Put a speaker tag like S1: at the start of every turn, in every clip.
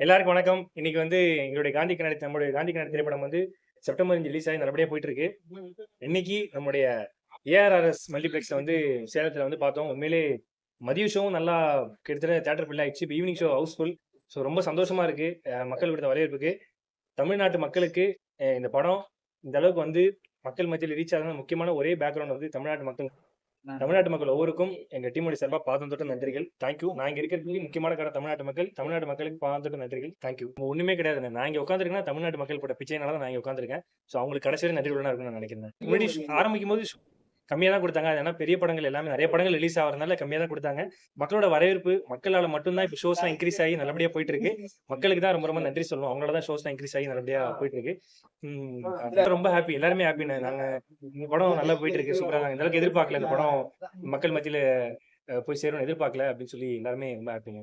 S1: எல்லாருக்கும் வணக்கம். இன்னைக்கு வந்து எங்களுடைய காந்தி கண்ணாடி நம்மளுடைய காந்தி கண்ணாடி திரைப்படம் வந்து செப்டம்பர் அஞ்சு ரிலீஸ் ஆகி நல்லபடியா போயிட்டு இருக்கு. இன்னைக்கு நம்முடைய ஏஆர்ஆர்எஸ் மல்டிபிளெக்ஸ்ல வந்து சேலத்துல வந்து பார்த்தோம். உண்மையிலே மதிய ஷோவும் நல்லா கிட்டத்தட்ட தேட்டர் ஃபில் ஆயிடுச்சு. இப்போ ஈவினிங் ஷோ ஹவுஸ்ஃபுல் ஸோ ரொம்ப சந்தோஷமா இருக்கு. மக்கள் விடுத்த வரவேற்புக்கு. தமிழ்நாட்டு மக்களுக்கு இந்த படம் இந்த அளவுக்கு வந்து மக்கள் மத்தியில் ரீச் ஆகணும் முக்கியமான ஒரே பேக்ரவுண்ட் வந்து தமிழ்நாட்டு மக்கள் தமிழ்நாட்டு மக்கள் ஒவ்வொருக்கும் எங்க டீமுடைய சார்பாக பாதம் தொட்டு நன்றிகள். தேங்க்யூ நான் இங்க இருக்கிறதுக்கு முக்கியமான காரணம் தமிழ்நாட்டு மக்கள். தமிழ்நாட்டு மக்களுக்கு பாதம் தொட்டு நன்றிகள். தேங்க்யூ ஒண்ணுமே கிடையாது நான் இங்க உட்காந்துருக்கேன்னா தமிழ்நாட்டு மக்கள் போட்ட பிச்சைனால தான் நான் இங்க உட்காந்துருக்கேன் ஸோ அவங்களுக்கு கடைசி நன்றி உள்ளனா இருக்கும்னு நான் நினைக்கிறேன் முன்னாடி ஆரம்பிக்கும் போது கம்மியாக தான் கொடுத்தாங்க ஏன்னா பெரிய படங்கள் எல்லாமே நிறைய படங்கள் ரிலீஸ் ஆகிறதுனால கம்மியாக தான் கொடுத்தாங்க. மக்களோட வரவேற்பு மக்களால் மட்டும்தான் இப்போ ஷோஸ்லாம் இன்க்ரீஸ் ஆகி நல்லபடியாக போயிட்டு இருக்கு மக்களுக்கு தான் ரொம்ப ரொம்ப நன்றி சொல்லுவோம் அவங்களால தான் ஷோஸ்லாம் இன்க்ரீஸ் ஆகி நல்லபடியாக போயிட்டு இருக்கு உம் ரொம்ப ஹாப்பி எல்லாருமே ஹாப்பின்னு நாங்க இந்த படம் நல்லா போயிட்டு இருக்கு சூப்பரா இந்த அளவுக்கு எதிர்பார்க்கல இந்த படம். மக்கள் மத்தியில போய் சேரும் எதிர்பார்க்கல அப்படின்னு சொல்லி எல்லாருமே ரொம்ப ஹாப்பிங்க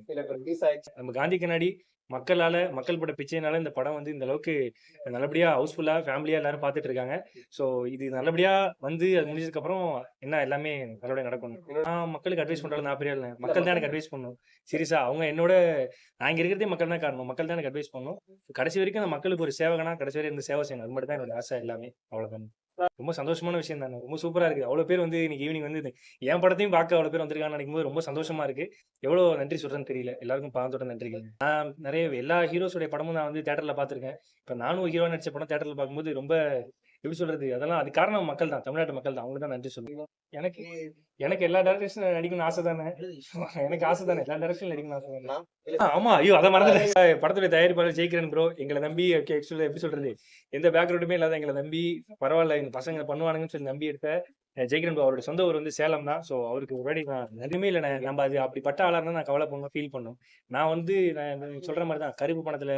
S1: நம்ம காந்தி கண்ணாடி மக்களால மக்கள் பட பிச்சைனால இந்த படம் வந்து இந்த அளவுக்கு நல்லபடியா ஹவுஸ்ஃபுல்லா ஃபேமிலியா எல்லாரும் பார்த்துட்டு இருக்காங்க. ஸோ இது நல்லபடியா வந்து அது முடிஞ்சதுக்கு அப்புறம் என்ன எல்லாமே நல்லபடியா நடக்கணும். நான் மக்களுக்கு அட்வைஸ் பண்றது நான் பெரிய ஆளு. மக்கள் தான் எனக்கு அட்வைஸ் பண்ணணும். சீரியஸா அவங்க என்னோட நான் இங்க இருக்கிறதே மக்கள் தான் காரணம். மக்கள் தான் எனக்கு அட்வைஸ் பண்ணணும். கடைசி வரைக்கும் அந்த மக்களுக்கு ஒரு சேவகனா கடைசி வரைக்கும் இந்த சேவை செய்யணும். அது மட்டும் தான் என்னோட ஆசை எல்லாமே. அவ்வளவுதான். ரொம்ப சந்தோஷமான விஷயம் தானே. ரொம்ப சூப்பரா இருக்கு அவ்வளவு பேர் வந்து இன்னைக்கு ஈவினிங் வந்து என் படத்தையும் பார்க்க அவ்வளவு பேர் வந்திருக்காங்கன்னு நினைக்கும் போது ரொம்ப சந்தோஷமா இருக்கு. எவ்வளவு நன்றி சொல்றேன்னு தெரியல. எல்லாருக்கும் பார்த்தோட நன்றிகள் நான் நிறைய எல்லா ஹீரோஸோட படமும் நான் வந்து தேட்டர்ல பாத்திருக்கேன் இப்ப நானும் ஹீரோ நடிச்ச படம் தேட்டர்ல பார்க்கும்போது ரொம்ப எப்படி சொல்றது? அதெல்லாம் அது காரணம் மக்கள் தான் தமிழ்நாட்டு மக்கள் தான் அவங்களுக்கு தான் நன்றி சொல்லுங்க எனக்கு எனக்கு எல்லா டேரக்டர்ஸும் நடிக்கணும்னு ஆசை தானே? எனக்கு ஆசை தானே. எல்லா டேரக்ஷன் நடிக்கணும்னு ஆசை தானே? ஆமா. ஐயோ அதை மறந்துட்டேன். படத்துடைய தயாரிப்பாளர் ஜெயிக்கிறேன் ப்ரோ எங்களை நம்பி ஆக்சுவலா எப்படி சொல்றது? எந்த பேக்ரவுண்டுமே இல்லாத எங்களை நம்பி பரவாயில்ல எங்க பசங்க பண்ணுவானுங்கன்னு சொல்லி நம்பி எடுத்த அஹ், ஜெயிக்கிறேன் ப்ரோ அவருடைய சொந்த ஊர் வந்து சேலம் தான். ஸோ அவருக்கு ஒருவாடி நான் நன்றியுமே இல்லை. நான் நம்ம அது அப்படிப்பட்ட ஆளா இருந்தா நான் கவலை பண்ணும் ஃபீல் பண்ணும் நான் வந்து நான் சொல்ற மாதிரி தான் கருப்பு பணத்துல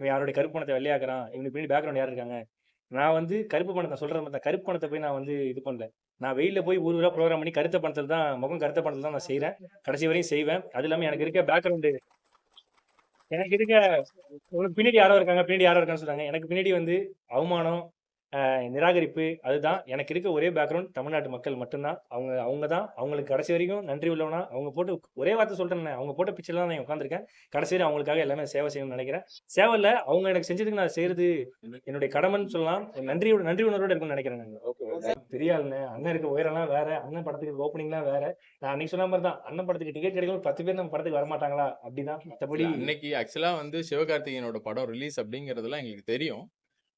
S1: இவன் யாருடைய கருப்பு பணத்தை வெள்ளையாக்குறான். இவனுக்கு பின்னாடி பேக்ரவுண்ட் யார் இருக்காங்க? நான் வந்து கருப்பு பணத்தை சொல்கிற மாதிரி கருப்பு பணத்தை போய் நான் வந்து இது பண்ணல. நான் வெயிலில் போய் ஊர் ஊராக ப்ரோக்ராம் பண்ணி கருத்த பணத்தில் தான் முகம் கருத்த பணத்தில் தான் நான் செய்கிறேன் கடைசி வரையும் செய்வேன். அது இல்லாமல் எனக்கு இருக்க பேக்ரவுண்டு எனக்கு இருக்க உங்களுக்கு பின்னாடி யாரோ இருக்காங்க பின்னாடி யாரோ இருக்கான்னு சொல்கிறாங்க எனக்கு பின்னாடி வந்து அவமானம் நிராகரிப்பு அதுதான். எனக்கு இருக்க ஒரே பேக்ரவுண்ட் தமிழ்நாட்டு மக்கள் மட்டும்தான். அவங்க அவங்க தான் அவங்களுக்கு கடைசி வரைக்கும் நன்றி உள்ளவனா. அவங்க போட்டு ஒரே வார்த்தை சொல்றேன் அவங்க போட்ட பிக்சர்ல தான் நான் உட்காந்துருக்கேன் கடைசி வரை அவங்களுக்காக எல்லாமே சேவை செய்யணும்னு நினைக்கிறேன். சேவை இல்ல அவங்க எனக்கு செஞ்சதுக்கு நான் செய்யறது என்னுடைய கடமைன்னு சொல்லலாம். நன்றியோட நன்றி உணர்வோட இருக்கும்னு நினைக்கிறேன் நான். பெரிய அண்ணன் இருக்க உயரம்லாம் வேற அண்ணன் படத்துக்கு ஓப்பனிங்லாம் வேற. நான் அன்னைக்கு சொன்ன மாதிரி தான் அண்ணன் படத்துக்கு டிக்கெட் கிடைக்கும் பத்து பேர் நம்ம படத்துக்கு வரமாட்டாங்களா? அப்படிதான். மற்றபடி
S2: அன்னைக்கு ஆக்சுவலா வந்து சிவகார்த்திகேயனோட படம் ரிலீஸ் அப்படிங்கறதெல்லாம் எங்களுக்கு தெரியும்.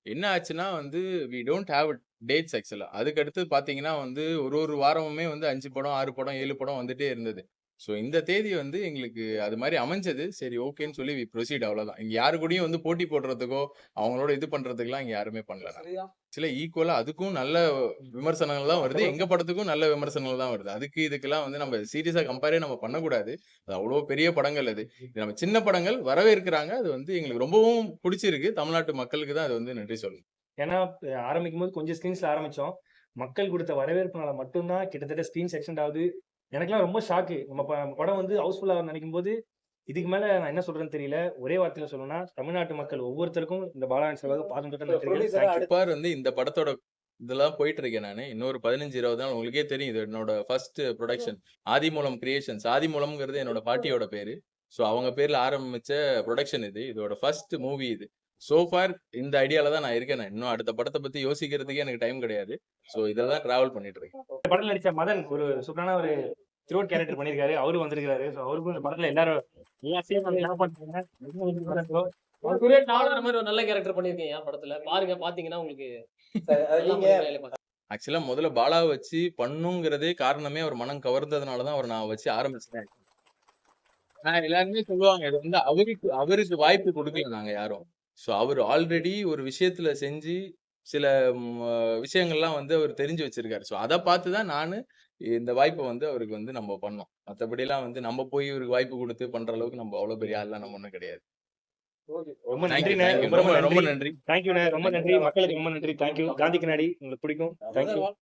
S2: என்ன ஆச்சுன்னா வந்து வி டோன்ட் ஹாவ் டேட்ஸ் ஆக்சுவலாக அதுக்கு அடுத்து பாத்தீங்கன்னா வந்து ஒரு ஒரு வாரமுமே வந்து அஞ்சு படம் ஆறு படம் ஏழு படம் வந்துட்டே இருந்தது. ஸோ இந்த தேதி வந்து எங்களுக்கு அது மாதிரி அமைஞ்சது. சரி ஓகேன்னு சொல்லி வி ப்ரொசீட் அவ்வளவுதான். இங்க யாரு கூடயும் வந்து போட்டி போடுறதுக்கோ அவங்களோட இது பண்றதுக்குலாம் இங்க யாருமே பண்ணல சில ஈக்குவலா அதுக்கும் நல்ல விமர்சனங்கள் தான் வருது. எங்க படத்துக்கும் நல்ல விமர்சனங்கள் தான் வருது. அதுக்கு இதுக்கெல்லாம் வந்து நம்ம சீரியஸா கம்பேரே நம்ம பண்ணக்கூடாது. அது அவ்வளோ பெரிய படங்கள் அது. இது நம்ம சின்ன படங்கள் வரவேற்கிறாங்க. அது வந்து எங்களுக்கு ரொம்பவும் பிடிச்சிருக்கு. தமிழ்நாட்டு மக்களுக்கு தான் அது வந்து நன்றி சொல்லணும்.
S1: ஏன்னா ஆரம்பிக்கும் போது கொஞ்சம் ஸ்கிரீன்ஸ்ல ஆரம்பிச்சோம். மக்கள் கொடுத்த வரவேற்புனால மட்டும்தான் கிட்டத்தட்ட ஸ்கிரீன் செக்ஷன் ஆகுது. எனக்கெல்லாம் ரொம்ப ஷாக்கு நம்ம படம் வந்து ஹவுஸ்ஃபுல்லா நினைக்கும் போது இதுக்கு மேல நான் என்ன சொல்றேன்னு தெரியல. ஒரே வார்த்தையில சொல்லணும்னா தமிழ்நாட்டு மக்கள் ஒவ்வொருத்தருக்கும் இந்த பாலாஜி செலவாக you.
S2: பார் வந்து இந்த படத்தோட இதெல்லாம் போயிட்டு இருக்கேன் நான். இன்னொரு பதினஞ்சு இருபது நாள் உங்களுக்கே தெரியும். இது என்னோட ஃபர்ஸ்ட் ப்ரொடக்ஷன் ஆதிமூலம் கிரியேஷன்ஸ் ஆதிமூலம்ங்கிறது என்னோட பாட்டியோட பேரு. ஸோ அவங்க பேர்ல ஆரம்பிச்ச ப்ரொடக்ஷன் இது. இதோட ஃபர்ஸ்ட் மூவி இது. So far இந்த ஐடியால தான் நான் இருக்கேன் நான். இன்னும் அடுத்த படத்தை பத்தி யோசிக்கிறதுக்கே எனக்கு டைம் கிடையாது. ஸோ இதெல்லாம் டிராவல் பண்ணிட்டு இருக்கேன்.
S1: படத்துல நடிச்ச மதன் ஒரு சூப்பரான ஒரு த்ரோட் கேரக்டர் பண்ணிருக்காரு. அவரும் வந்திருக்காரு ஸோ அவருக்கும் இந்த படத்துல எல்லாரும் ஏன் வந்து என்ன பண்றாங்க?
S3: ஒரு நல்ல கேரக்டர் பண்ணிருக்கீங்க என் படத்துல? பாருங்க பாத்தீங்கன்னா உங்களுக்கு.
S2: ஆக்சுவலா முதல்ல பாலாவை வச்சு பண்ணுங்கிறதே காரணமே அவர் மனம் கவர்ந்ததுனால தான் அவர் நான் வச்சு ஆரம்பிச்சேன். ஆஹ் எல்லாருமே சொல்லுவாங்க இது வந்து அவருக்கு அவருக்கு வாய்ப்பு கொடுக்கல நாங்க யாரும். ஸோ அவர் ஆல்ரெடி ஒரு விஷயத்துல செஞ்சு சில விஷயங்கள்லாம் வந்து அவர் தெரிஞ்சு வச்சிருக்காரு. ஸோ அதை பார்த்து தான் நான் இந்த வாய்ப்பை வந்து அவருக்கு வந்து நம்ம பண்ணோம். மற்றபடிலாம் வந்து நம்ம போய் இவருக்கு வாய்ப்பு கொடுத்து பண்ற அளவுக்கு நம்ம அவ்வளவு பெரிய ஆள்லாம் நம்ம ஒன்றும் கிடையாது. ரொம்ப ரொம்ப
S1: ரொம்ப
S2: நன்றி.
S1: தேங்க்யூண்ணே ரொம்ப நன்றி. மக்களுக்கு ரொம்ப நன்றி. தேங்க்யூ காந்தி கண்ணாடி உங்களுக்கு பிடிக்கும். தேங்க்யூ